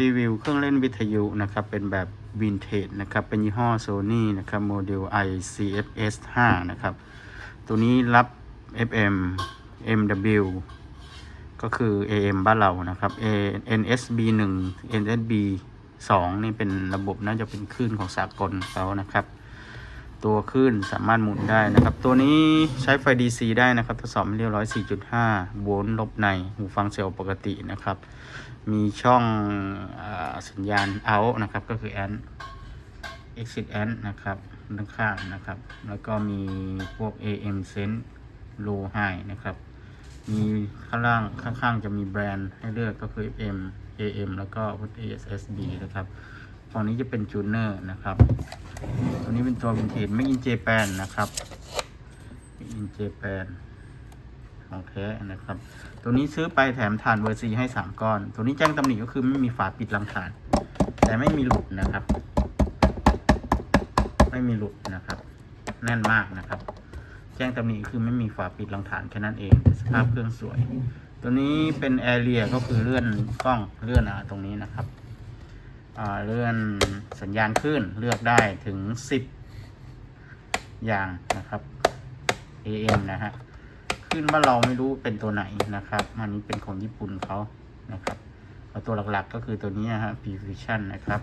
รีวิวเครื่องเล่นวิทยุนะครับเป็นแบบวินเทจนะครับเป็นยี่ห้อ Sony นะครับโมเดล ICFS 5นะครับตัวนี้รับ FM MW ก็คือ AM บ้านเรานะครับ A NSB 1 NSB 2นี่เป็นระบบน่าจะเป็นคลื่นของสากลเขานะครับ ตัวคลื่นสามารถหมุนได้นะครับ ตัวนี้ใช้ไฟ DC ได้นะครับทดสอบไม่เรียบร้อย 4.5 โวลต์ลบในหูฟังเซลล์ปกตินะครับ มีช่องอสัญญาณ out นะครับก็คือ ANT exit ANT นะครับด้านข้างนะครับ แล้วก็มีพวก AM sense low high นะครับ มีข้างล่างข้างๆจะมีแบรนด์ให้เลือกก็คือ FM AM แล้วก็ ASSB นะครับ ฝั่งนี้จะเป็นจูเนอร์นะครับ ตัวนี้เป็นตัววินเทจไม่อินเจแปนนะครับไม่อินเจแปนของแท้นะครับ ตัวนี้ซื้อไปแถมฐานเวอร์ซีให้สามก้อน ตัวนี้แจ้งตำหนิก็คือไม่มีฝาปิดรังฐาน แต่ไม่มีหลุดนะครับ ไม่มีหลุดนะครับ แน่นมากนะครับ แจ้งตำหนิคือไม่มีฝาปิดรังฐานแค่นั้นเองสภาพเครื่องสวย ตัวนี้เป็นแอเรียก็คือเลื่อนกล้องเลื่อนอะตรงนี้นะครับ เลื่อนสัญญาณขึ้นเลือกได้ถึง 10 อย่างนะครับ AM นะฮะขึ้นบ้าเราไม่รู้เป็นตัวไหนนะครับอันนี้เป็นของญี่ปุ่นเขานะครับตัวหลักๆก็คือตัวนี้นะฮะ Precision นะครับ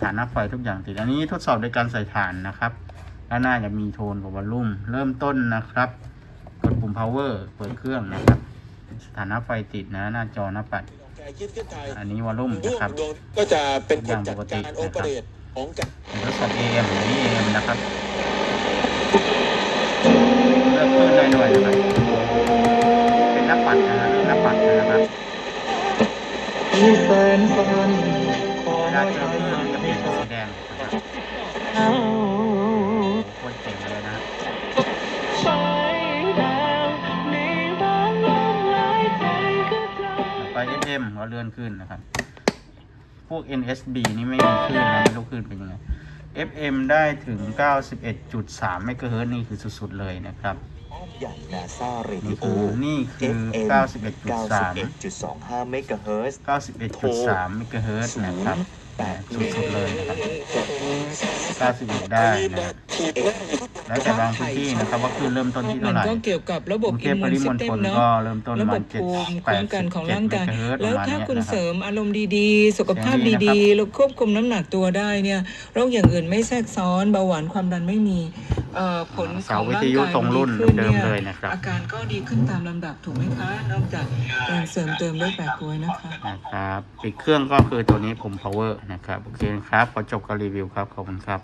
ฐานหน้าไฟทุกอย่างติดอันนี้ทดสอบโดยการใส่ฐานนะครับด้านหน้าจะมีโทนกับวอลลุ่ม เริ่มต้นนะครับ กดปุ่ม power เปิดเครื่องนะครับ สถานะไฟติดนะหน้าจอหน้าปัด อันนี้วอลลุ่มนะครับก็จะเป็นคนจัดการโอเปเรตของการทดสอบ AM อันนี้ AM นะครับเลือกขึ้นได้ด้วยนะครับ เป็นหน้าปัดนะฮะหน้าปัดนะครับที่แสนฝันขอเวลาให้เจอคลื่นจะเปลี่ยนเป็นสีแดงนะครับ อไป FM ก็เลื่อนขึ้นนะครับ พวก NSB นี่ไม่มีขึ้นนะไม่รู้ขึ้นเป็นยังไง FM ได้ถึง 91.3 เมกะเฮิร์นี่คือสุด ๆ เลยนะครับ ใหญ่นาซาเรนี่ดิโอคือนี่คือ FM 91.3 91.25เมกะเฮิรตซ์91.3เมกะเฮิรตซ์นะครับแหมสุดๆเลยนะครับ91 ได้นะแล้วแต่บางพื้นที่นะครับว่าคลื่นเริ่มต้นที่มัเท่านไหร่ก็เกี่ยวกับระบบกรุงเทอิพมปมูนริมซิณสเต็ฑมลเนาะก็เริ่มต้นระปบระบมาณภูมิคุ้มกันของร่างกายเมกะเฮิรตซ์แล้วถ้าประมณคุณนี้ยนะเสริมอารมณ์ดีๆ สุขภาพเสียงดีนะครับดีๆแล้วควบคุมน้ำหนักตัวได้เนี่ยโรคอย่างอื่นไม่แทรกซ้อนเบาหวานความดันไม่มีเอ่อ ผลขเสาองวิร่างทยุกายตรงรุ่นดีขึ้นเดิมเนี่ยเลยนะครับอาการก็ดีขึ้นตามลำดับถูกไหมคะนอกจากการเสริมเติมด้วยแปะกล้วยนะคะนะครับปิดเครื่องก็คือตัวนี้ผม power นะครับโอเคครับขอจบการรีวิวครับขอบคุณครับ